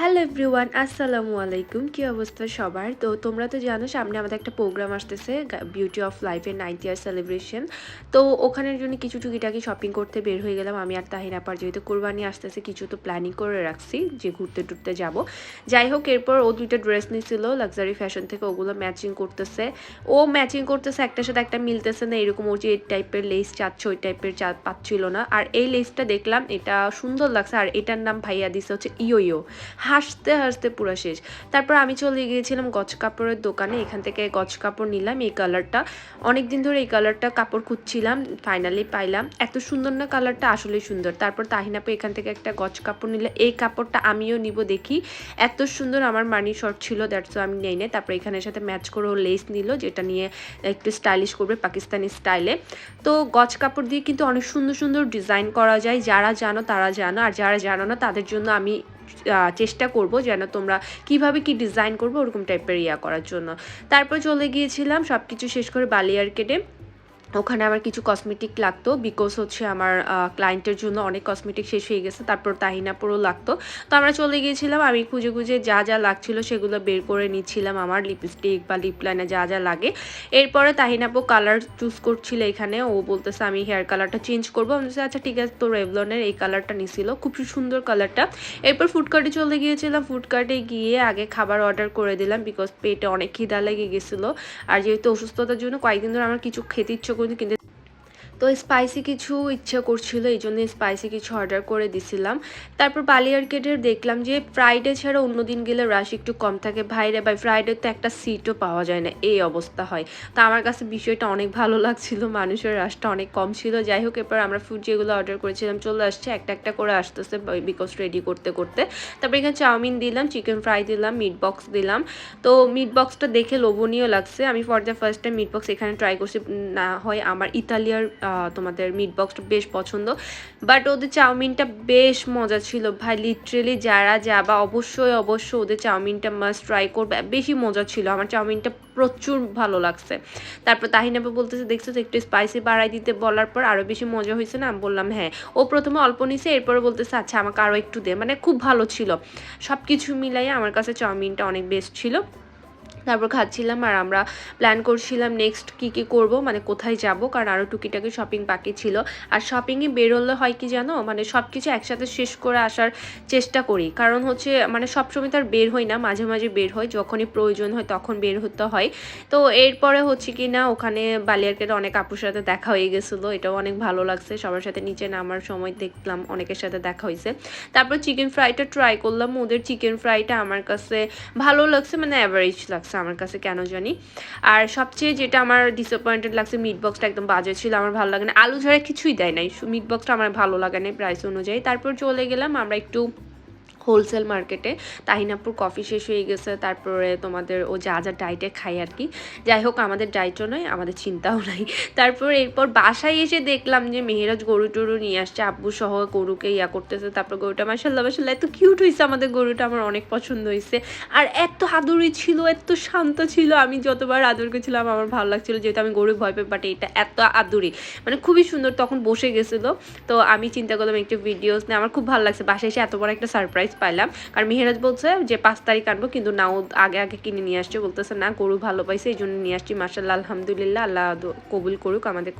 Hello everyone আসসালামু আলাইকুম কী অবস্থা সবার? তো তোমরা তো জানো, সামনে আমাদের একটা প্রোগ্রাম আসতেছে বিউটি অফ লাইফের নাইনথ ইয়ার সেলিব্রেশন তো ওখানের জন্য কিছু টুকিটাকি শপিং করতে বের হয়ে গেলাম। আমি আর তাহিনা পার যেহেতু কোরবানি আসতেছে, কিছু তো প্ল্যানিং করে রাখছি যে ঘুরতে টুরতে যাব। যাই হোক, এরপর ও দুইটা ড্রেস নিয়েছিল লাক্সারি ফ্যাশন থেকে ওগুলো ম্যাচিং করতেছে। ও ম্যাচিং করতেছে, একটার সাথে একটা মিলতেছে না, এরকম ও যে এই টাইপের লেস চাচ্ছে, ওই টাইপের চা পাচ্ছিল না। আর এই লেসটা দেখলাম, এটা সুন্দর লাগছে। আর এটার নাম ভাইয়া দিছে হচ্ছে ইয়ো ইয়ো হাসতে হাসতে পুরো শেষ। তারপর আমি চলে গিয়েছিলাম গছ কাপড়ের দোকানে। এখান থেকে গছ কাপড় নিলাম। এই কালারটা অনেক দিন ধরে এই কালারটা কাপড় খুঁজছিলাম ফাইনালি পাইলাম। এত সুন্দর না কালারটা, আসলেই সুন্দর। তারপর তাহিনাপু এখান থেকে একটা গছ কাপড় নিলে, এই কাপড়টা আমিও নিব দেখি। এত সুন্দর আমার মানি শর্ট ছিল দ্যাটস আমি নেই না তারপর এখানের সাথে ম্যাচ করে লেস নিল, যেটা নিয়ে একটু স্টাইলিশ করবে পাকিস্তানি স্টাইলে তো গছ কাপড় দিয়ে কিন্তু অনেক সুন্দর সুন্দর ডিজাইন করা যায়। যারা জানো তারা জানো। আর যারা জানো না, তাদের জন্য আমি চেষ্টা করব যেন তোমরা কীভাবে কি ডিজাইন করব ওরকম টাইপের ইয়া করার জন্য। তারপর চলে গিয়েছিলাম সব কিছু শেষ করে বালিয়ার কেটে ওখানে আমার কিছু কসমেটিক লাগতো বিকজ হচ্ছে আমার ক্লায়েন্টের জন্য অনেক কসমেটিক শেষ হয়ে গেছে তারপর তাহিনাপুরও লাগতো। তো আমরা চলে গিয়েছিলাম আমি খুঁজে খুঁজে যা যা লাগছিল সেগুলো বের করে নিচ্ছিলাম আমার লিপস্টিক বা লিপ লাইনে যা যা লাগে। এরপরে তাহিনাপু কালার চুজ করছিল এখানে ও বলতেছে আমি হেয়ার কালারটা চেঞ্জ করব। আমি বলছি, আচ্ছা ঠিক আছে তো রেভলনের এই কালারটা নিছিল খুব সুন্দর কালারটা এরপর ফুডকার্টে চলে গিয়েছিলাম ফুডকার্টে গিয়ে আগে খাবার অর্ডার করে দিলাম বিকজ পেটে অনেক খিদা লেগে গেছিল। আর যেহেতু অসুস্থতার জন্য কয়েকদিন ধরে আমার কিছু খেতে ইচ্ছে করতো কিন্তু তো স্পাইসি কিছু ইচ্ছা করছিল, এই জন্য স্পাইসি কিছু অর্ডার করে দিছিলাম। তারপর বালিয়ারকেটের দেখলাম যে ফ্রাইডে ছাড়া অন্য দিন গেলে রাশ একটু কম থাকে। ভাইরে ভাই ফ্রাইডে তো একটা সিটও পাওয়া যায় না, এই অবস্থা হয়। তো আমার কাছে বিষয়টা অনেক ভালো লাগছিল, মানুষের রাশটা অনেক কম ছিল। যাই হোক, এরপর আমরা ফুড যেগুলো অর্ডার করেছিলাম, চলে আসছে, একটা একটা করে আসতেছে বিকজ রেডি করতে করতে। তারপর এখানে চাউমিন দিলাম চিকেন ফ্রাই দিলাম মিট বক্স দিলাম। তো মিট বক্সটা দেখে লোভনীয় লাগছে। আমি for the first time meat box এখানে ট্রাই করছি না হয় আমার ইতালিয়ার তোমাদের মিট বক্সটা বেশ পছন্দ। বাট ওদের চাউমিনটা বেশ মজা ছিল ভাই লিটারেলি যারা যাবা অবশ্যই অবশ্যই ওদের চাউমিনটা মাস্ট ট্রাই করবে। বেশি মজা ছিল, আমার চাউমিনটা প্রচুর ভালো লাগছে। তারপর তাহিনাবে বলতেছে, দেখছ একটু স্পাইসি বাড়াই দিতে। বলার পর আরও বেশি মজা হয়েছে না? আমি বললাম হ্যাঁ। ও প্রথমে অল্প নিছে, এরপরে বলতেছে আচ্ছা আমাকে আরও একটু দে। মানে খুব ভালো ছিল। সব কিছু মিলাই আমার কাছে চাউমিনটা অনেক বেস্ট ছিল। তারপর খাচ্ছিলাম আর আমরা প্ল্যান করছিলাম নেক্সট কি কি করব মানে কোথায় যাব, কারণ আরও টুকিটাকি শপিং বাকি ছিল। আর শপিংয়ে বেরোলে হয় কি জানো মানে সব কিছু একসাথে শেষ করে আসার চেষ্টা করি। কারণ হচ্ছে মানে সবসময় তার বের হই না, মাঝে মাঝে বের হয় যখনই প্রয়োজন হয় তখন বের হতে হয়। তো এরপরে হচ্ছে কি না, ওখানে বালিয়ারকেটে অনেক আপুর সাথে দেখা হয়ে গেছিল, এটাও অনেক ভালো লাগছে। সবার সাথে নিচে নামার সময় দেখলাম, অনেকের সাথে দেখা হয়েছে তারপর চিকেন ফ্রাইটা ট্রাই করলাম, ওদের চিকেন ফ্রাইটা আমার কাছে ভালো লাগছে মানে অ্যাভারেজ লাগছে আমার কাছে কেন জানি। আর সবচেয়ে যেটা আমার ডিসঅ্যাপয়েন্টেড লাগছে মিট বক্সটা একদম বাজে ছিল, আমার ভালো লাগে না। আলু ছাড়া কিছুই দেয় নাই। মিট বক্সটা আমার ভালো লাগে না প্রাইস অনুযায়ী। তারপর চলে গেলাম, আমরা একটু হোলসেল মার্কেটে তাহিনাপুর কফি শেষ হয়ে গেছে, তারপরে তোমাদের ও যা যা ডাইটে খাই আর কি। যাই হোক, আমাদের ডাইটও নয়, আমাদের চিন্তাও নাই। তারপর এরপর বাসায় এসে দেখলাম যে মেহেরাজ গরু টরু নিয়ে আসছে, আব্বু সহ গরুকে ইয়া করতেছে, তারপর গরুটা মাসাল্লাহ মাসাল্লাহ এত কিউট হয়েছে আমাদের গরুটা, আমার অনেক পছন্দ হয়েছে আর এত আদুরি ছিল, এত শান্ত ছিল, আমি যতবার আদর করেছিলাম, আমার ভালো লাগছিল, যেহেতু আমি গরু ভয় পাই বাট এটা এত আদুরি। মানে খুবই সুন্দর, তখন বসে গেছিল। তো আমি চিন্তা করলাম একটু ভিডিওস নিয়ে, আমার খুব ভালো লাগছে, বাসায় এসে এত বড় একটা সারপ্রাইজ পাইলাম। কারণ মেহেরাজ বলছে যে, পাঁচ তারিখ আনব, কিন্তু নাও আগে আগে কিনে নিয়ে আসছে। বলতেছে, না, গরু ভালো পাইছে, এই জন্য নিয়ে আসছি। মার্শাল্লাহ আলহামদুলিল্লাহ, আল্লাহ কবুল করুক, আমাদের